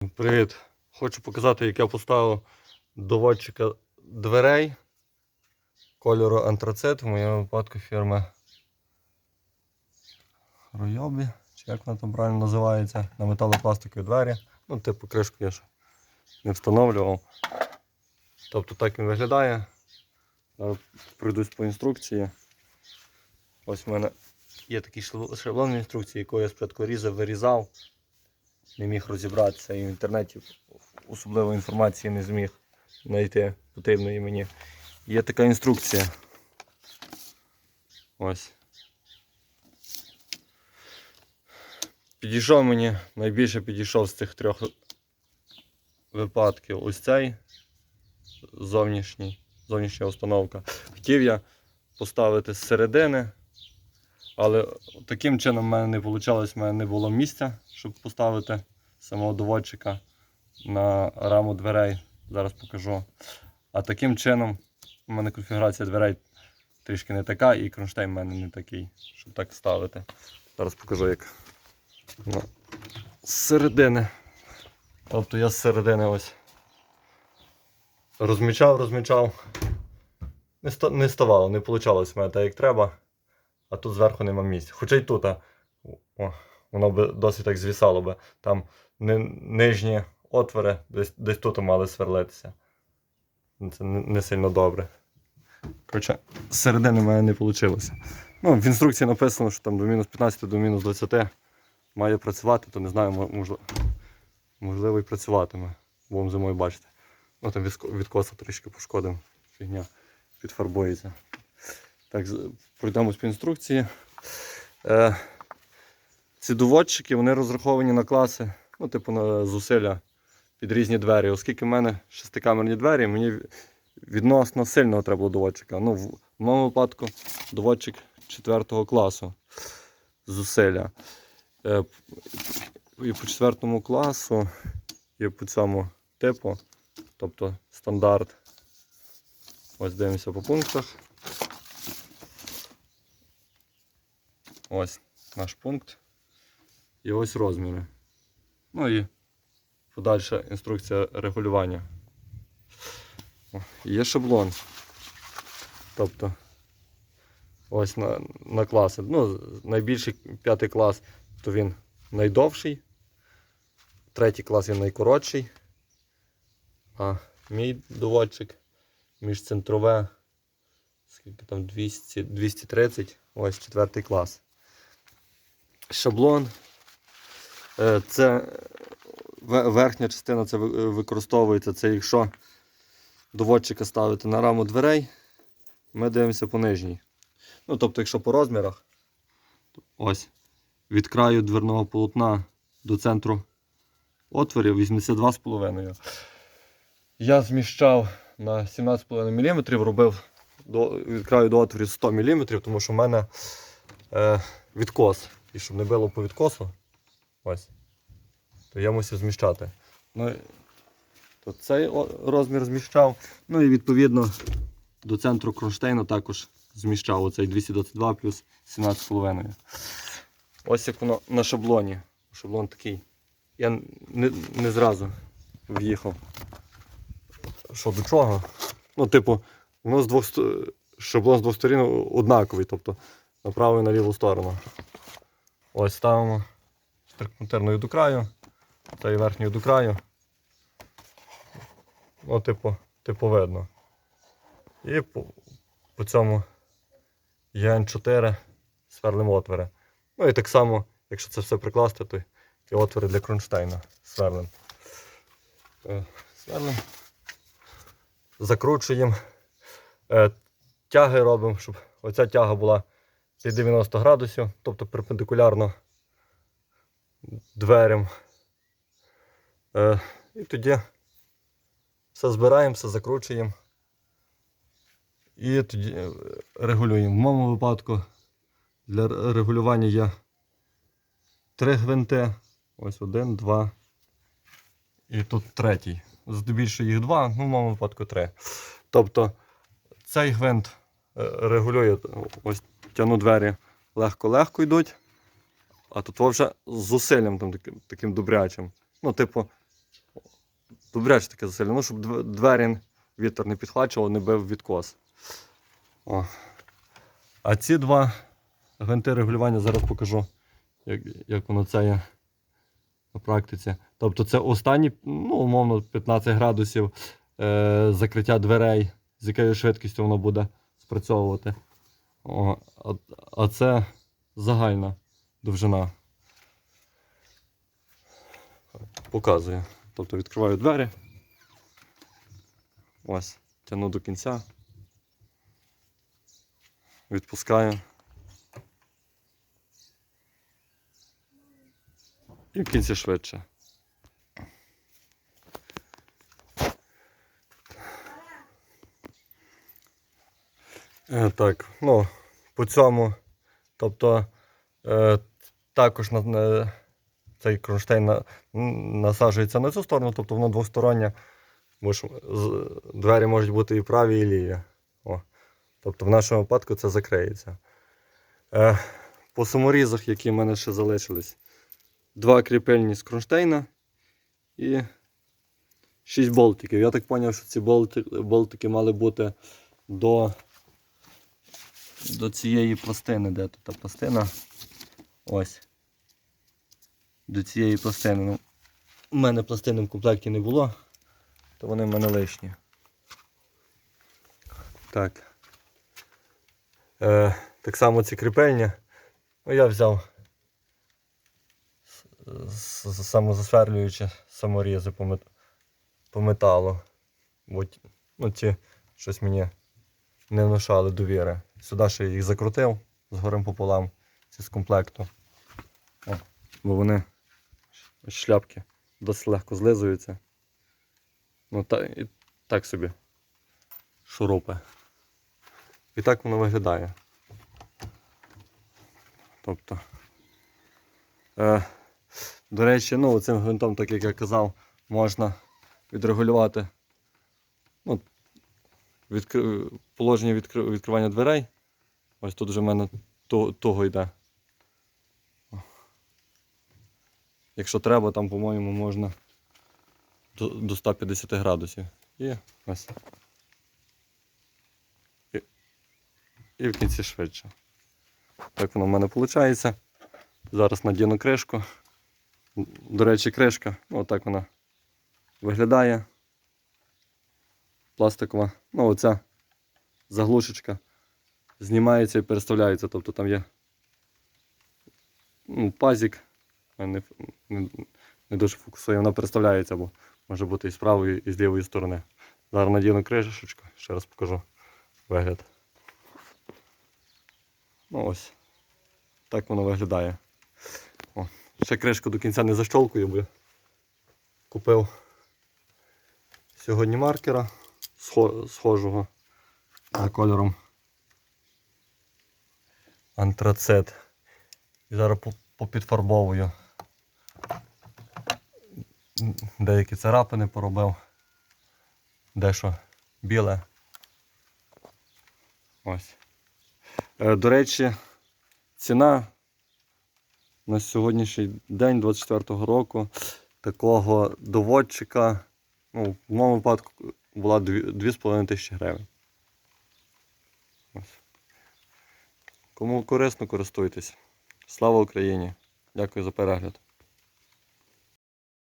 Привіт! Хочу показати, як я поставив доводчика дверей кольору антрацит, в моєму випадку фірми Ройобі, чи як вона там правильно називається, на металопластикові двері. Ну, типу кришку я ж не встановлював. Тобто так він виглядає. Пройдусь по інструкції. Ось в мене є такий шаблон- інструкції, яку я спочатку різав, вирізав не міг розібратися і в інтернеті особливо інформації не зміг знайти потрібної мені. Є така інструкція. Ось. Підійшов мені, найбільше підійшов з цих трьох випадків ось цей зовнішній, зовнішня установка. Хотів я поставити з середини, але таким чином в мене не вийшло, в мене не було місця, щоб поставити самого доводчика на раму дверей. Зараз покажу. А таким чином у мене конфігурація дверей трішки не така, і кронштейн в мене не такий, щоб так ставити. Зараз покажу як. Ну, з середини. Тобто я з середини ось розмічав, розмічав. Не, ста- не ставало, не вийшло в мене так, як треба. А тут зверху нема місця. Хоча й тут а, о, воно би досить так звісало би. Там ни, нижні отвори десь, десь тут мали сверлитися. Це не, сильно добре. Коротше, середини в мене не вийшло. Ну, в інструкції написано, що там до мінус 15 до мінус 20 має працювати, то не знаю, можливо, можливо і працюватиме. Будемо зимою бачити. Ну там відкоса трішки пошкодив. Фігня підфарбується. Так, пройдемось по інструкції. Е, ці доводчики вони розраховані на класи, ну, типу на зусилля під різні двері. Оскільки в мене шестикамерні двері, мені відносно сильного треба доводчика. Ну, в в моєму випадку доводчик 4 класу зусилля. Е, і по 4 класу, і по цьому типу, тобто стандарт. Ось дивимося по пунктах. Ось наш пункт. І ось розміри. Ну і подальша інструкція регулювання. О, Є шаблон. Тобто ось на, на класи. Ну, найбільший п'ятий клас, то він найдовший. Третій клас він найкоротший. А мій доводчик міжцентрове. Скільки там 200, 230, ось четвертий клас. Шаблон. Е, Це верхня частина це використовується. Це якщо доводчика ставити на раму дверей, ми дивимося по нижній. Ну, тобто, якщо по розмірах, ось від краю дверного полотна до центру отворів 82,5. Я зміщав на 17,5 мм, робив до, від краю до отворів 100 мм, тому що в мене е, відкос. І щоб не було по відкосу, ось, то я мусив зміщати. Ну, то цей розмір зміщав. Ну і відповідно до центру кронштейну також зміщав оцей 222 плюс 17,5. Ось як воно на шаблоні. Шаблон такий. Я не, не зразу в'їхав. Що до чого? Ну, типу, воно з двох шаблон з двох сторін однаковий, тобто на праву і на ліву сторону. Ось ставимо трикутною до краю, та й верхньою до краю. Ну, типу, типу видно. І по, по цьому ЄН4 сверлимо отвори. Ну і так само, якщо це все прикласти, то і отвори для кронштейна сверлим. Е, Сверлим. Закручуємо. Е, Тяги робимо, щоб оця тяга була під 90 градусів, тобто перпендикулярно дверям. Е, і тоді все збираємо, все закручуємо. І тоді е, регулюємо. В моєму випадку для регулювання є три гвинти. Ось один, два. І тут третій. Здебільшого їх два, ну в моєму випадку три. Тобто цей гвинт е, регулює, ось тяну двері легко-легко йдуть, а тут вже з зусиллям там таким, таким добрячим. Ну, типу, Добряче таке засилля. Ну, щоб двері вітер не підхвачував, не бив відкос. О. А ці два гвинти регулювання зараз покажу, як, як воно це є на практиці. Тобто це останні, ну, умовно, 15 градусів е, закриття дверей, з якою швидкістю воно буде спрацьовувати. О, а, а це загальна довжина. Показую. Тобто відкриваю двері. Ось, тягну до кінця. Відпускаю. І в кінці швидше. Так, ну, по цьому, тобто, е, також на, цей кронштейн на, насаджується на цю сторону, тобто воно двостороннє, бо ж двері можуть бути і праві, і ліві. О. Тобто в нашому випадку це закриється. Е, по саморізах, які в мене ще залишились, два кріпельні з кронштейна і 6 болтиків. Я так зрозумів, що ці болти- болтики мали бути до до цієї пластини, де тут та пластина. Ось. До цієї пластини. Ну, у мене пластини в комплекті не було, то вони в мене лишні. Так. Е, так само ці кріпельня. Ну, я взяв самозасверлюючі саморізи по, мет- по металу. Бо ну, ці щось мені не внушали довіри. Сюди ще їх закрутив з горем пополам, ці з комплекту. О, бо вони шляпки досить легко злизуються. Ну та, і так собі шурупи. І так воно виглядає. Тобто. Е, до речі, ну, цим гвинтом, так як я казав, можна відрегулювати відкри... положення відкри... відкривання дверей. Ось тут вже в мене то- того йде. Якщо треба, там, по-моєму, можна до, до 150 градусів. І ось. І, і в кінці швидше. Так воно в мене виходить. Зараз надіну кришку. До речі, кришка, отак вона виглядає. Пластикова. Ну, оця заглушечка знімається і переставляється. Тобто там є ну, пазик. Не, не, не дуже фокусує, вона переставляється, бо може бути і з правої, і з лівої сторони. Зараз надіну кришечку, ще раз покажу вигляд. Ну ось. Так воно виглядає. О, ще кришку до кінця не защолкую, бо я купив сьогодні маркера схожого за кольором антрацит. І зараз попідфарбовую. Деякі царапини поробив. Дещо біле. Ось. Е, До речі, ціна на сьогоднішній день, 24-го року, такого доводчика, ну, в моєму випадку була 2,5 тисячі гривень. Кому корисно, користуйтесь. Слава Україні! Дякую за перегляд.